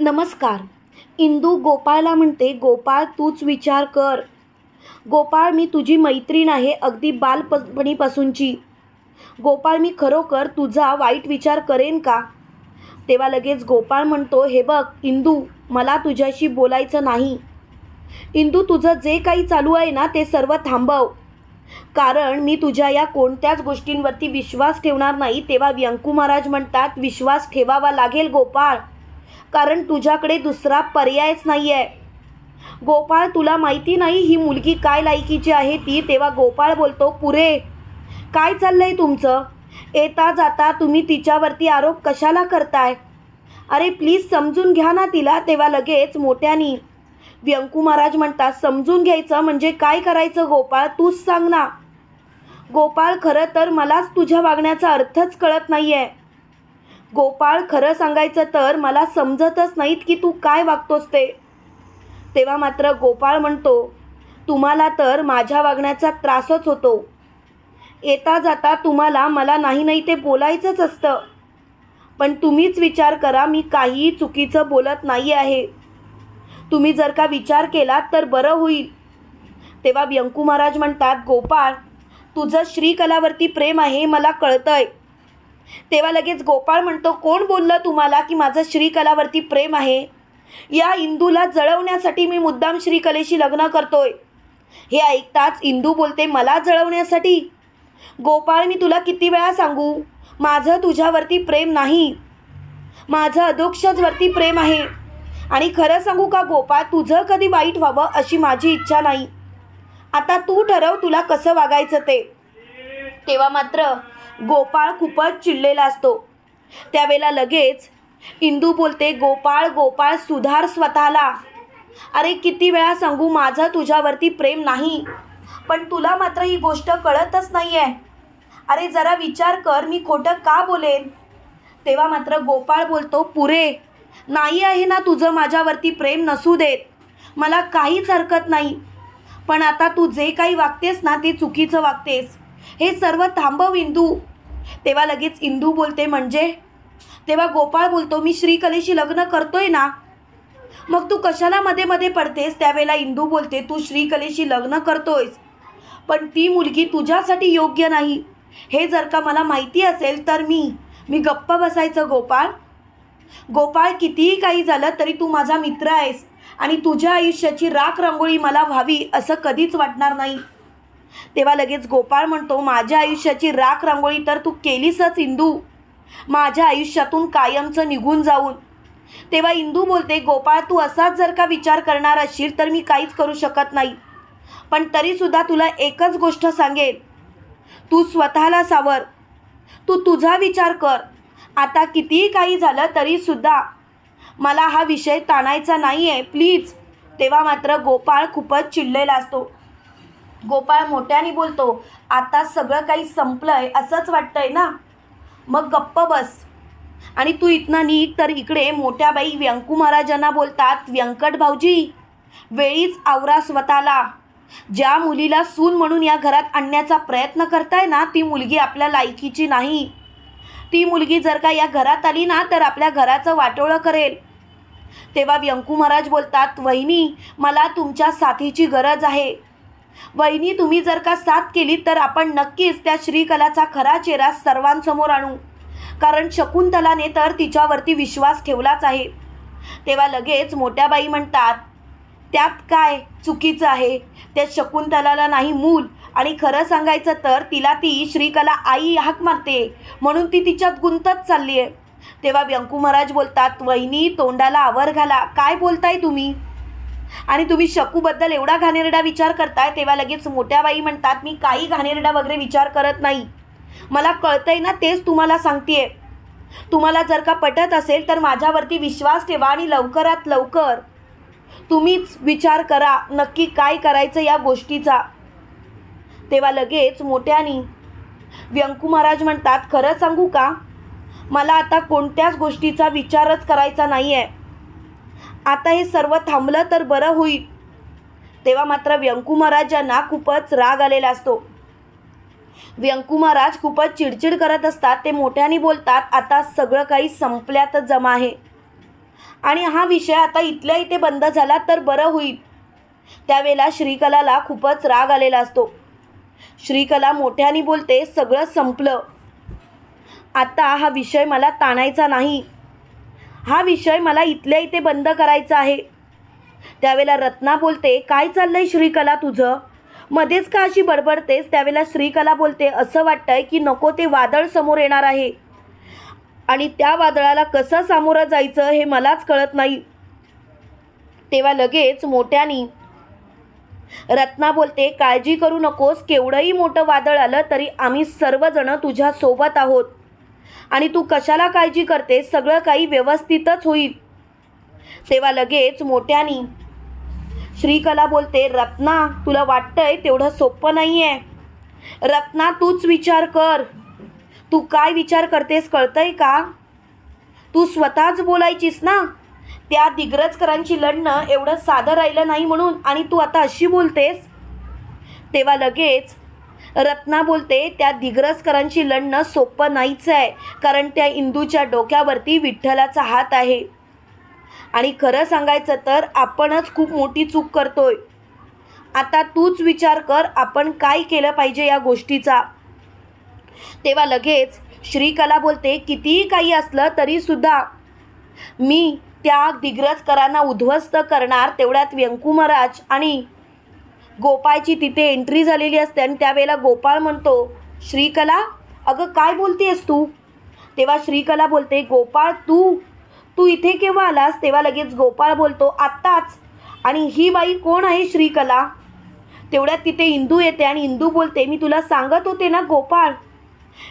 नमस्कार. इंदू गोपाळला म्हणते गोपाळ तूच विचार कर. गोपाळ मी तुझी मैत्रीण आहे अगदी बालपणीपासूनची. गोपाळ मी खरोखर तुझा वाईट विचार करेन का? तेव्हा लगेच गोपाळ म्हणतो हे बघ इंदू मला तुझ्याशी बोलायचं नाही. इंदू तुझं जे काही चालू आहे ना ते सर्व थांबव. कारण मी तुझ्या या कोणत्याच गोष्टींवरती विश्वास ठेवणार नाही. तेव्हा व्यंकू महाराज म्हणतात विश्वास ठेवावा लागेल गोपाळ. कारण तुझ्याकडे दुसरा पर्यायच नाही आहे गोपाळ तुला माहिती नाही ही मुलगी काय लायकीची आहे ती तेव्हा गोपाळ बोलतो पुरे काय चाललंय तुमचं? येता जाता तुम्ही तिच्यावरती आरोप कशाला करताय? अरे प्लीज समजून घ्या ना तिला तेव्हा लगेच मोठ्यानी व्यंकू महाराज म्हणतात समजून घ्यायचं म्हणजे काय करायचं गोपाळ तूच सांग ना. गोपाळ खरं तर मलाच तुझ्या वागण्याचा अर्थच कळत नाही आहे गोपाळ खरं सांगायचं तर मला समजतच नाहीत की तू काय वागतोस ते. तेव्हा मात्र गोपाळ म्हणतो तुम्हाला तर माझ्या वागण्याचा त्रासच होतो. येता जाता तुम्हाला मला नाही नाही ते बोलायचंच असतं. पण तुम्हीच विचार करा मी काहीही चुकीचं बोलत नाही आहे. तुम्ही जर का विचार केलात तर बरं होईल. तेव्हा व्यंकू महाराज म्हणतात गोपाळ तुझं श्रीकलावरती प्रेम आहे मला कळतंय. तेव्हा लगेच गोपाळ म्हणतो कोण बोललं तुम्हाला की माझं श्रीकलावरती प्रेम आहे? या इंदूला जळवण्यासाठी मी मुद्दाम श्रीकलेशी लग्न करतोय. हे ऐकताच इंदू बोलते मला जळवण्यासाठी? गोपाळ मी तुला किती वेळा सांगू? माझं तुझ्यावरती प्रेम नाही. माझं अधोक्षजवरती प्रेम आहे. आणि खरं सांगू का गोपाळ तुझं कधी वाईट व्हावं अशी माझी इच्छा नाही. आता तू ठरव तुला कसं वागायचं ते. तेव्हा मात्र गोपाळ खूपच चिडलेला असतो. त्यावेळेला लगेच इंदू बोलते गोपाळ गोपाळ सुधार स्वतःला. अरे किती वेळा सांगू माझं तुझ्यावरती प्रेम नाही. पण तुला मात्र ही गोष्ट कळतच नाही आहे अरे जरा विचार कर मी खोटं का बोलेन? तेव्हा मात्र गोपाळ बोलतो पुरे नाही आहे ना तुझं माझ्यावरती प्रेम नसू देत. मला काहीच हरकत नाही. पण आता तू जे काही वागतेस ना ते चुकीचं वागतेस. हे सर्व थांबव इंदू तेव्हा लगेच इंदू बोलते म्हणजे? तेव्हा गोपाळ बोलतो मी श्रीकलेशी लग्न करतोय ना? मग तू कशाला मध्ये मध्ये पडतेस? त्यावेळेला इंदू बोलते तू श्रीकलेशी लग्न करतोयस पण ती मुलगी तुझ्यासाठी योग्य नाही. हे जर का मला माहिती असेल तर मी मी गप्प बसायचं गोपाळ. गोपाळ कितीही काही झालं तरी तू माझा मित्र आहेस आणि तुझ्या आयुष्याची राख रांगोळी मला व्हावी असं कधीच वाटणार नाही. तेव्हा लगेच गोपाळ म्हणतो माझ्या आयुष्याची राख रांगोळी तर तू केलीसच इंदू. माझ्या आयुष्यातून कायमचं निघून जाऊन. तेव्हा इंदू बोलते गोपाळ तू असाच जर का विचार करणार असशील तर मी काहीच करू शकत नाही. पण तरीसुद्धा तुला एकच गोष्ट सांगेल तू स्वतःला सावर. तू तुझा विचार कर. आता कितीही काही झालं तरीसुद्धा मला हा विषय ताणायचा नाही आहे प्लीज. तेव्हा मात्र गोपाळ खूपच चिडलेला असतो. गोपाळ मोठ्याने बोलतो आता सगळं काही संपलं आहे असंच वाटतंय ना? मग गप्प बस. आणि तू इथनं निघ तर इकडे मोठ्या बाई व्यंकू महाराजांना बोलतात व्यंकट भाऊजी वेळीच आवरा स्वतःला. ज्या मुलीला सून म्हणून या घरात आणण्याचा प्रयत्न करताय ना ती मुलगी आपल्या लायकीची नाही. ती मुलगी जर का या घरात आली ना तर आपल्या घराचं वाटोळं करेल. तेव्हा व्यंकू महाराज बोलतात वहिनी मला तुमच्या साथीची गरज आहे. वहिनी तुम्ही जर का साथ केली तर आपण नक्कीच त्या श्रीकलाचा खरा चेहरा सर्वांसमोर आणू. कारण शकुंतलाने तर तिच्यावरती विश्वास ठेवलाच आहे. तेव्हा लगेच मोठ्या बाई म्हणतात त्यात काय चुकीचं आहे? त्या शकुंतलाला नाही मूल. आणि खरं सांगायचं तर तिला ती श्रीकला आई हाक मारते. म्हणून ती तिच्यात गुंतत चालली आहे तेव्हा व्यंकू महाराज बोलतात वहिनी तोंडाला आवर घाला. काय बोलताय तुम्ही? आणि तुम्ही शकूबद्दल एवढा घाणेरडा विचार करताय तेव्हा लगेच मोठ्या बाई म्हणतात मी काही घाणेरडा वगैरे विचार करत नाही. मला कळतंय ना तेच तुम्हाला सांगतेय. तुम्हाला जर का पटत असेल तर माझ्यावरती विश्वास ठेवा आणि लवकरात लवकर तुम्हीच विचार करा नक्की काय करायचं या गोष्टीचा. तेव्हा लगेच मोठ्यानी व्यंकू महाराज म्हणतात खरं सांगू का? मला आता कोणत्याच गोष्टीचा विचारच करायचा नाही आहे आता हे सर्व थांबलं तर बरं होईल. तेव्हा मात्र व्यंकू महाराजांना खूपच राग आलेला असतो. व्यंकू महाराज खूपच चिडचिड करत असतात. ते मोठ्याने बोलतात आता सगळं काही संपल्यातच जमा आहे. आणि हा विषय आता इथल्या इथे बंद झाला तर बरं होईल. त्यावेळेला श्रीकलाला खूपच राग आलेला असतो. श्रीकला मोठ्याने बोलते सगळं संपलं. आता हा विषय मला ताणायचा नाही. हा विषय मला इथल्या इथे बंद करायचा आहे. त्यावेळेला रत्ना बोलते काय चाललंय श्रीकला तुझं? मध्येच का अशी बडबडतेस? त्यावेळेला श्रीकला बोलते असं वाटतंय की नको ते वादळ समोर येणार आहे. आणि त्या वादळाला कसं सामोरं जायचं हे मलाच कळत नाही. तेव्हा लगेच मोठ्यानी रत्ना बोलते काळजी करू नकोस केवढंही मोठं वादळ आलं तरी आम्ही सर्वजण तुझ्यासोबत आहोत. आणि तू कशाला काळजी करतेस सगळं काही व्यवस्थितच होईल. तेव्हा लगेच मोठ्यानी श्रीकला बोलते रत्ना तुला वाटतंय तेवढं सोपं नाही आहे रत्ना तूच विचार कर. तू काय विचार करतेस कळतंय का? तू स्वतःच बोलायचीस ना? त्या दिग्रजकरांची लढणं एवढं साधं राहिलं नाही म्हणून आणि तू आता अशी बोलतेस? तेव्हा लगेच रत्ना बोलते त्या दिग्रसकरांशी लढणं सोपं नाहीच आहे कारण त्या इंदूच्या डोक्यावरती विठ्ठलाचा हात आहे. आणि खरं सांगायचं तर आपणच खूप मोठी चूक करतोय. आता तूच विचार कर आपण काय केलं पाहिजे या गोष्टीचा. तेव्हा लगेच श्रीकला बोलते कितीही काही असलं तरीसुद्धा मी त्या दिग्रजकरांना उद्ध्वस्त करणार तेवढ्यात व्यंकुमराज आणि गोपाळची तिथे एंट्री झालेली असते आणि त्यावेळेला गोपाळ म्हणतो श्रीकला अगं काय बोलतेस तू? तेव्हा श्रीकला बोलते गोपाळ तू तू इथे केव्हा आलास? तेव्हा लगेच गोपाळ बोलतो आत्ताच. आणि ही बाई कोण आहे श्रीकला? तेवढ्यात तिथे इंदू येते आणि इंदू बोलते मी तुला सांगत होते ना गोपाळ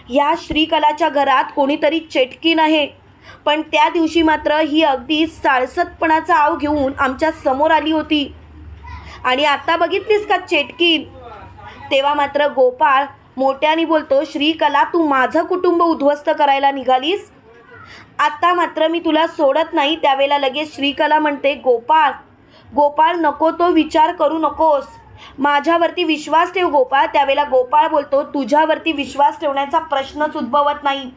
ह्या श्रीकलाच्या घरात कोणीतरी चेटकीन आहे पण त्या दिवशी मात्र ही अगदी साळसतपणाचा आव घेऊन आमच्यासमोर आली होती. आणि आता बघितलीस का चेटकी? तेव्हा मात्र गोपाळ मोठ्याने बोलतो श्रीकला तू माझं कुटुंब उद्ध्वस्त करायला निघालीस? आता मात्र मी तुला सोडत नाही. त्यावेळेला लगेच श्रीकला म्हणते गोपाळ गोपाळ नको तो विचार करू नकोस. माझ्यावरती विश्वास ठेव गोपाळ. त्यावेळेला गोपाळ बोलतो तुझ्यावरती विश्वास ठेवण्याचा प्रश्नच उद्भवत नाही.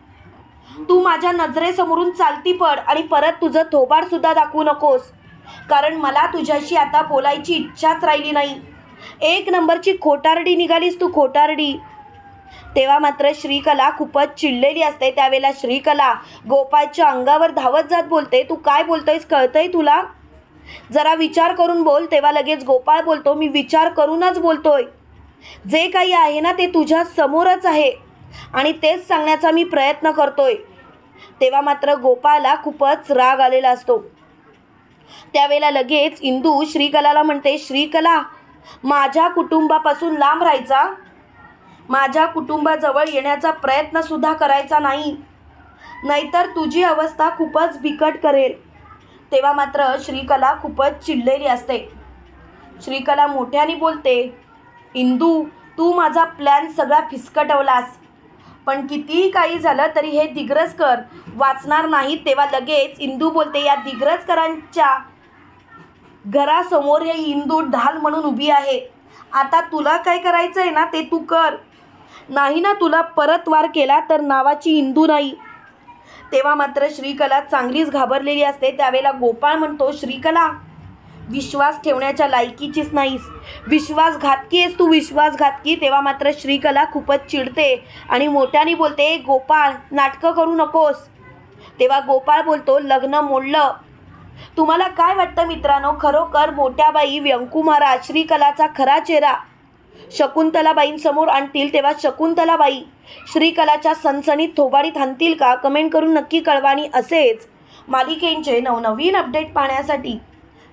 तू माझ्या नजरेसमोरून चालती पड आणि परत तुझं थोबाड सुद्धा दाखवू नकोस. कारण मला तुझ्याशी आता बोलायची इच्छाच राहिली नाही. एक नंबरची खोटारडी निघालीस तू खोटारडी. तेव्हा मात्र श्रीकला खूपच चिडलेली असते. त्यावेळेला श्रीकला गोपाळच्या अंगावर धावत जात बोलते. तू काय बोलतोयस कळतंय तुला? जरा विचार करून बोल. तेव्हा लगेच गोपाळ बोलतो मी विचार करूनच बोलतोय. जे काही आहे ना ते तुझ्या समोरच आहे. आणि तेच सांगण्याचा मी प्रयत्न करतोय. तेव्हा मात्र गोपाळला खूपच राग आलेला असतो. त्यावेळेला लगेच इंदू श्रीकलाला म्हणते श्रीकला माझ्या कुटुंबापासून लांब राहायचा. माझ्या कुटुंबाजवळ येण्याचा प्रयत्नसुद्धा करायचा नाही. नाहीतर तुझी अवस्था खूपच बिकट करेल. तेव्हा मात्र श्रीकला खूपच चिडलेली असते. श्रीकला मोठ्याने बोलते इंदू तू माझा प्लॅन सगळा फिसकटवलास. पण कितीही काही झालं तरी हे दिग्रजकर वाचणार नाहीत तेव्हा लगेच इंदू बोलते या दिग्रजकरांच्या घरासमोर हे इंदू ढाल म्हणून उभी आहे. आता तुला काय करायचं आहे ना ते तू कर. नाही ना तुला परत वार केला तर नावाची इंदू नाही. तेव्हा मात्र श्रीकला चांगलीच घाबरलेली असते. त्यावेळेला गोपाळ म्हणतो श्रीकला विश्वास ठेवण्याच्या लायकीचीच नाहीस. विश्वासघातकी आहेस तू विश्वासघातकी. तेव्हा मात्र श्रीकला खूपच चिडते आणि मोठ्याने बोलते गोपाळ नाटकं करू नकोस. तेव्हा गोपाळ बोलतो लग्न मोडलं. तुम्हाला काय वाटतं मित्रांनो? खरोखर मोठ्याबाई व्यंकुमारा श्रीकलाचा खरा चेहरा. शकुंतलाबाईंसमोर आणतील तेव्हा शकुंतलाबाई. श्रीकलाच्या सणसणीत थोबाडीत आणतील का? कमेंट करून नक्की कळवाणी असेच. मालिकेंचे नवनवीन अपडेट पाहण्यासाठी